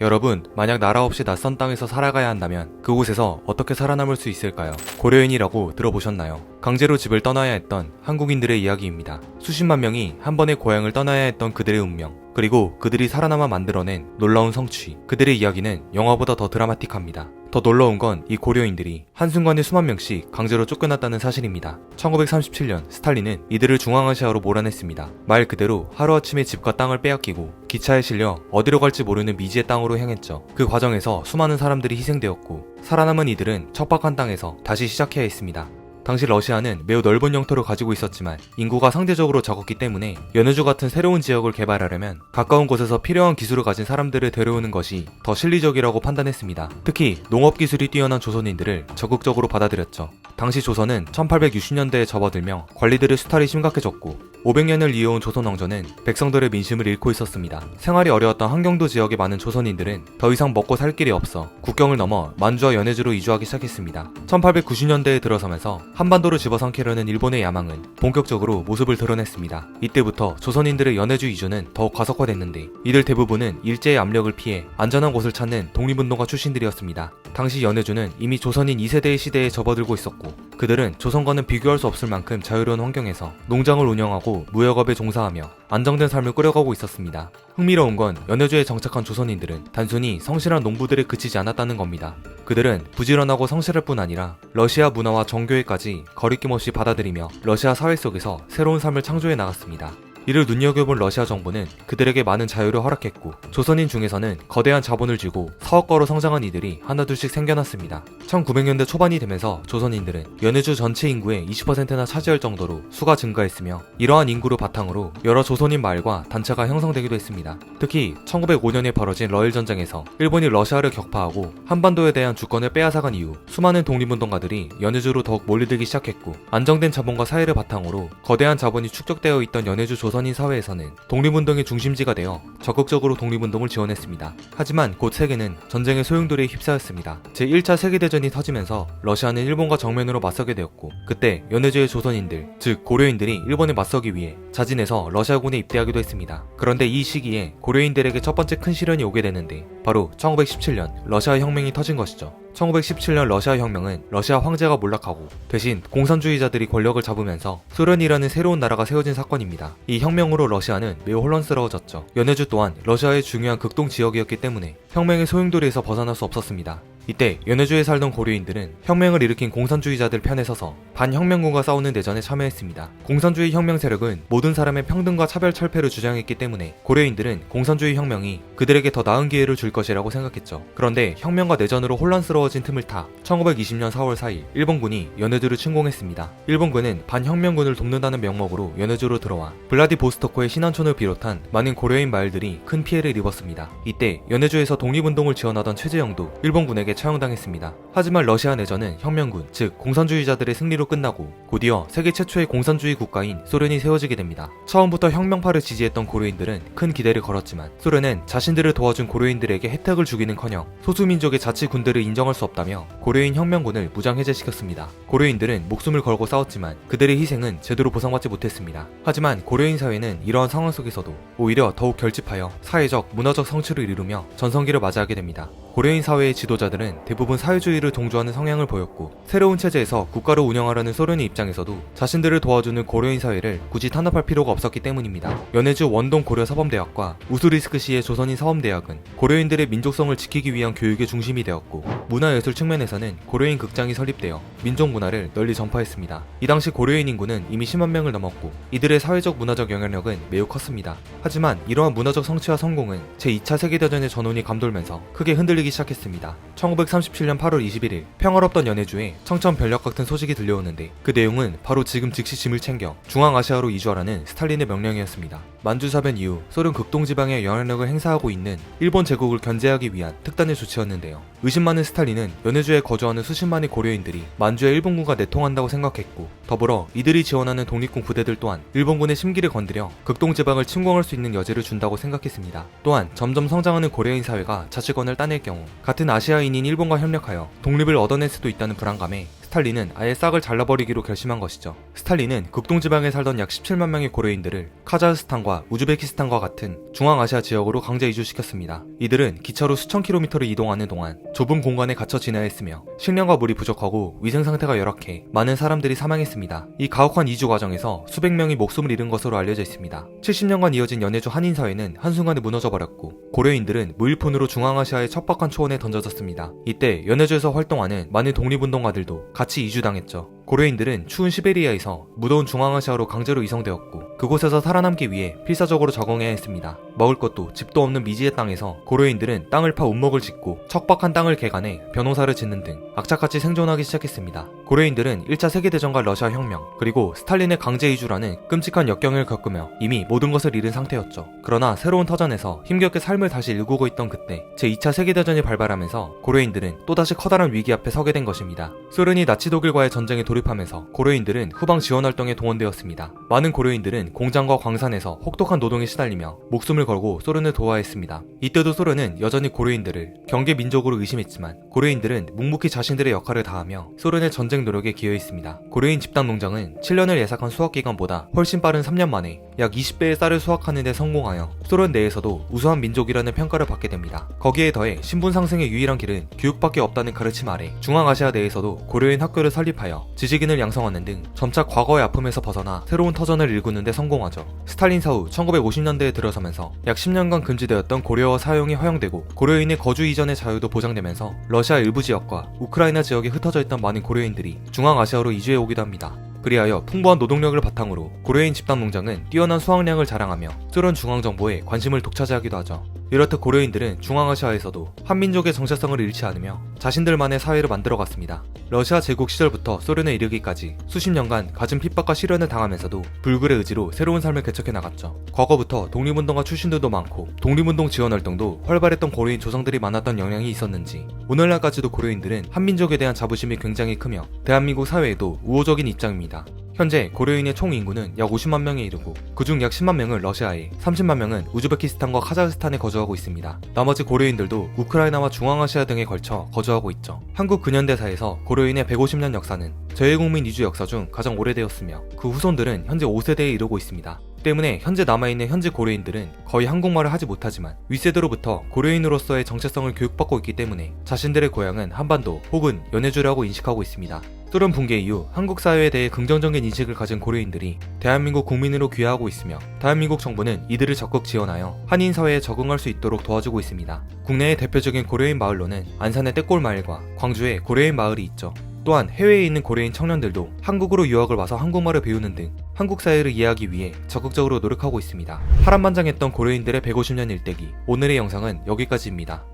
여러분, 만약 나라 없이 낯선 땅에서 살아가야 한다면 그곳에서 어떻게 살아남을 수 있을까요? 고려인이라고 들어보셨나요? 강제로 집을 떠나야 했던 한국인들의 이야기입니다. 수십만 명이 한 번에 고향을 떠나야 했던 그들의 운명, 그리고 그들이 살아남아 만들어낸 놀라운 성취. 그들의 이야기는 영화보다 더 드라마틱합니다. 더 놀라운 건 이 고려인들이 한순간에 수만 명씩 강제로 쫓겨났다는 사실입니다. 1937년 스탈린은 이들을 중앙아시아로 몰아냈습니다. 말 그대로 하루아침에 집과 땅을 빼앗기고 기차에 실려 어디로 갈지 모르는 미지의 땅으로 향했죠. 그 과정에서 수많은 사람들이 희생되었고 살아남은 이들은 척박한 땅에서 다시 시작해야 했습니다. 당시 러시아는 매우 넓은 영토를 가지고 있었지만 인구가 상대적으로 적었기 때문에 연해주 같은 새로운 지역을 개발하려면 가까운 곳에서 필요한 기술을 가진 사람들을 데려오는 것이 더 실리적이라고 판단했습니다. 특히 농업 기술이 뛰어난 조선인들을 적극적으로 받아들였죠. 당시 조선은 1860년대에 접어들며 관리들의 수탈이 심각해졌고 500년을 이어온 조선 왕조는 백성들의 민심을 잃고 있었습니다. 생활이 어려웠던 한경도 지역의 많은 조선인들은 더 이상 먹고 살 길이 없어 국경을 넘어 만주와 연해주로 이주하기 시작했습니다. 1890년대에 들어서면서 한반도를 집어삼키려는 일본의 야망은 본격적으로 모습을 드러냈습니다. 이때부터 조선인들의 연해주 이주는 더욱 가속화됐는데 이들 대부분은 일제의 압력을 피해 안전한 곳을 찾는 독립운동가 출신들이었습니다. 당시 연해주는 이미 조선인 2세대의 시대에 접어들고 있었고 그들은 조선과는 비교할 수 없을 만큼 자유로운 환경에서 농장을 운영하고 무역업에 종사하며 안정된 삶을 꾸려가고 있었습니다. 흥미로운 건 연해주에 정착한 조선인들은 단순히 성실한 농부들에 그치지 않았다는 겁니다. 그들은 부지런하고 성실할 뿐 아니라 러시아 문화와 정교회까지 거리낌 없이 받아들이며 러시아 사회 속에서 새로운 삶을 창조해 나갔습니다. 이를 눈여겨본 러시아 정부는 그들에게 많은 자유를 허락했고 조선인 중에서는 거대한 자본을 쥐고 사업가로 성장한 이들이 하나둘씩 생겨났습니다. 1900년대 초반이 되면서 조선인들은 연해주 전체 인구의 20%나 차지할 정도로 수가 증가했으며 이러한 인구를 바탕으로 여러 조선인 마을과 단체가 형성되기도 했습니다. 특히 1905년에 벌어진 러일 전쟁에서 일본이 러시아를 격파하고 한반도에 대한 주권을 빼앗아간 이후 수많은 독립운동가들이 연해주로 더욱 몰려들기 시작했고 안정된 자본과 사회를 바탕으로 거대한 자본이 축적되어 있던 연해주 조선 인 사회에서는 독립운동의 중심지가 되어 적극적으로 독립운동을 지원했습니다. 하지만 곧 세계는 전쟁의 소용돌이에 휩싸였습니다. 제1차 세계대전이 터지면서 러시아는 일본과 정면으로 맞서게 되었고 그때 연해주의 조선인들, 즉 고려인들이 일본에 맞서기 위해 자진해서 러시아군에 입대하기도 했습니다. 그런데 이 시기에 고려인들에게 첫 번째 큰 시련이 오게 되는데 바로 1917년 러시아 혁명이 터진 것이죠. 1917년 러시아 혁명은 러시아 황제가 몰락하고 대신 공산주의자들이 권력을 잡으면서 소련이라는 새로운 나라가 세워진 사건입니다. 이 혁명으로 러시아는 매우 혼란스러워졌죠. 연해주 또한 러시아의 중요한 극동 지역이었기 때문에 혁명의 소용돌이에서 벗어날 수 없었습니다. 이때 연해주에 살던 고려인들은 혁명을 일으킨 공산주의자들 편에 서서 반혁명군과 싸우는 대전에 참여했습니다. 공산주의 혁명 세력은 모든 사람의 평등과 차별 철폐를 주장했기 때문에 고려인들은 공산주의 혁명이 그들에게 더 나은 기회를 줄 것이라고 생각했죠. 그런데 혁명과 내전으로 혼란스러워진 틈을 타 1920년 4월 4일 일본군이 연해주를 침공했습니다. 일본군은 반혁명군을 돕는다는 명목으로 연해주로 들어와 블라디보스토크의 신안촌을 비롯한 많은 고려인 마을들이 큰 피해를 입었습니다. 이때 연해주에서 독립운동을 지원하던 최재형도 일본군에게 처형당했습니다. 하지만 러시아 내전은 혁명군, 즉 공산주의자들의 승리로 끝나고 곧이어 세계 최초의 공산주의 국가인 소련이 세워지게 됩니다. 처음부터 혁명파를 지지했던 고려인들은 큰 기대를 걸었지만 소련은 자신들을 도와준 고려인들에게 혜택을 주기는커녕 소수민족의 자치 군대를 인정할 수 없다며 고려인 혁명군을 무장 해제시켰습니다. 고려인들은 목숨을 걸고 싸웠지만 그들의 희생은 제대로 보상받지 못했습니다. 하지만 고려인 사회는 이러한 상황 속에서도 오히려 더욱 결집하여 사회적, 문화적 성취를 이루며 전성기를 맞이하게 됩니다. 고려인 사회의 지도자들은 대부분 사회주의를 동조하는 성향을 보였고 새로운 체제에서 국가를 운영하려는 소련의 입장에서도 자신들을 도와주는 고려인 사회를 굳이 탄압할 필요가 없었기 때문입니다. 연해주 원동 고려 사범대학과 우수리스크시의 조선인 사범대학은 고려인들의 민족성을 지키기 위한 교육의 중심이 되었고 문화예술 측면에서는 고려인 극장이 설립되어 민족 문화를 널리 전파했습니다. 이 당시 고려인 인구는 이미 10만 명을 넘었고 이들의 사회적 문화적 영향력은 매우 컸습니다. 하지만 이러한 문화적 성취와 성공은 제2차 세계대전의 전운이 감돌면서 크게 흔들리기 시작했습니다. 1937년 8월 21일 평화롭던 연해주에 청천벽력 같은 소식이 들려오는데 그 내용은 바로 지금 즉시 짐을 챙겨 중앙아시아로 이주하라는 스탈린의 명령이었습니다. 만주사변 이후 소련 극동지방에 영향력을 행사하고 있는 일본 제국을 견제하기 위한 특단의 조치였는데요. 의심 많은 스탈린은 연해주에 거주하는 수십만의 고려인들이 만주의 일본군과 내통한다고 생각했고 더불어 이들이 지원하는 독립군 부대들 또한 일본군의 심기를 건드려 극동지방을 침공할 수 있는 여지를 준다고 생각했습니다. 또한 점점 성장하는 고려인 사회가 자치권을 따낼 경우 같은 아시아인인 일본과 협력하여 독립을 얻어낼 수도 있다는 불안감에 스탈린은 아예 싹을 잘라버리기로 결심한 것이죠. 스탈린은 극동지방에 살던 약 17만 명의 고려인들을 카자흐스탄과 우즈베키스탄과 같은 중앙아시아 지역으로 강제 이주시켰습니다. 이들은 기차로 수천 킬로미터를 이동하는 동안 좁은 공간에 갇혀 지내야 했으며 식량과 물이 부족하고 위생 상태가 열악해 많은 사람들이 사망했습니다. 이 가혹한 이주 과정에서 수백 명이 목숨을 잃은 것으로 알려져 있습니다. 70년간 이어진 연해주 한인 사회는 한순간에 무너져 버렸고 고려인들은 무일푼으로 중앙아시아의 척박한 초원에 던져졌습니다. 이때 연해주에서 활동하는 많은 독립운동가들도 같이 이주당했죠. 고려인들은 추운 시베리아에서 무더운 중앙아시아로 강제로 이송되었고 그곳에서 살아남기 위해 필사적으로 적응해야 했습니다. 먹을 것도 집도 없는 미지의 땅에서 고려인들은 땅을 파 운목을 짓고 척박한 땅을 개간해 변호사를 짓는 등 악착같이 생존하기 시작했습니다. 고려인들은 1차 세계대전과 러시아 혁명 그리고 스탈린의 강제 이주라는 끔찍한 역경을 겪으며 이미 모든 것을 잃은 상태였죠. 그러나 새로운 터전에서 힘겹게 삶을 다시 일구고 있던 그때 제2차 세계대전이 발발하면서 고려인들은 또다시 커다란 위기 앞에 서게 된 것입니다. 소련이 나치 독일과의 전쟁에 돌입하면서 고려인들은 후방 지원 활동에 동원되었습니다. 많은 고려인들은 공장과 광산에서 혹독한 노동에 시달리며 목숨을 걸고 소련을 도와했습니다. 이때도 소련은 여전히 고려인들을 경계 민족으로 의심했지만 고려인들은 묵묵히 자신들의 역할을 다하며 소련의 전쟁 노력에 기여했습니다. 고려인 집단 농장은 7년을 예상한 수확 기간보다 훨씬 빠른 3년 만에 약 20배의 쌀을 수확하는 데 성공하여 소련 내에서도 우수한 민족이라는 평가를 받게 됩니다. 거기에 더해 신분 상승의 유일한 길은 교육밖에 없다는 가르침 아래 중앙아시아 내에서도 고려인 학교를 설립하여 지식인을 양성하는 등 점차 과거의 아픔에서 벗어나 새로운 터전을 일구는 데 성공하죠. 스탈린 사후 1950년대에 들어서면서 약 10년간 금지되었던 고려어 사용이 허용되고 고려인의 거주 이전의 자유도 보장되면서 러시아 일부 지역과 우크라이나 지역에 흩어져 있던 많은 고려인들이 중앙아시아로 이주해 오기도 합니다. 그리하여 풍부한 노동력을 바탕으로 고려인 집단 농장은 뛰어난 수확량을 자랑하며 소련 중앙정부에 관심을 독차지하기도 하죠. 이렇듯 고려인들은 중앙아시아에서도 한민족의 정체성을 잃지 않으며 자신들만의 사회를 만들어갔습니다. 러시아 제국 시절부터 소련에 이르기까지 수십 년간 갖은 핍박과 시련을 당하면서도 불굴의 의지로 새로운 삶을 개척해 나갔죠. 과거부터 독립운동가 출신들도 많고 독립운동 지원 활동도 활발했던 고려인 조상들이 많았던 영향이 있었는지 오늘날까지도 고려인들은 한민족에 대한 자부심이 굉장히 크며 대한민국 사회에도 우호적인 입장입니다. 현재 고려인의 총 인구는 약 50만 명에 이르고 그중 약 10만 명은 러시아에, 30만 명은 우즈베키스탄과 카자흐스탄에 거주하고 있습니다. 나머지 고려인들도 우크라이나와 중앙아시아 등에 걸쳐 거주하고 있죠. 한국 근현대사에서 고려인의 150년 역사는 재외국민 이주 역사 중 가장 오래되었으며 그 후손들은 현재 5세대에 이르고 있습니다. 때문에 현재 남아있는 현지 고려인들은 거의 한국말을 하지 못하지만 윗세대로부터 고려인으로서의 정체성을 교육받고 있기 때문에 자신들의 고향은 한반도 혹은 연해주라고 인식하고 있습니다. 소련 붕괴 이후 한국 사회에 대해 긍정적인 인식을 가진 고려인들이 대한민국 국민으로 귀화하고 있으며 대한민국 정부는 이들을 적극 지원하여 한인 사회에 적응할 수 있도록 도와주고 있습니다. 국내의 대표적인 고려인 마을로는 안산의 떼골 마을과 광주의 고려인 마을이 있죠. 또한 해외에 있는 고려인 청년들도 한국으로 유학을 와서 한국말을 배우는 등 한국 사회를 이해하기 위해 적극적으로 노력하고 있습니다. 파란만장했던 고려인들의 150년 일대기 오늘의 영상은 여기까지입니다.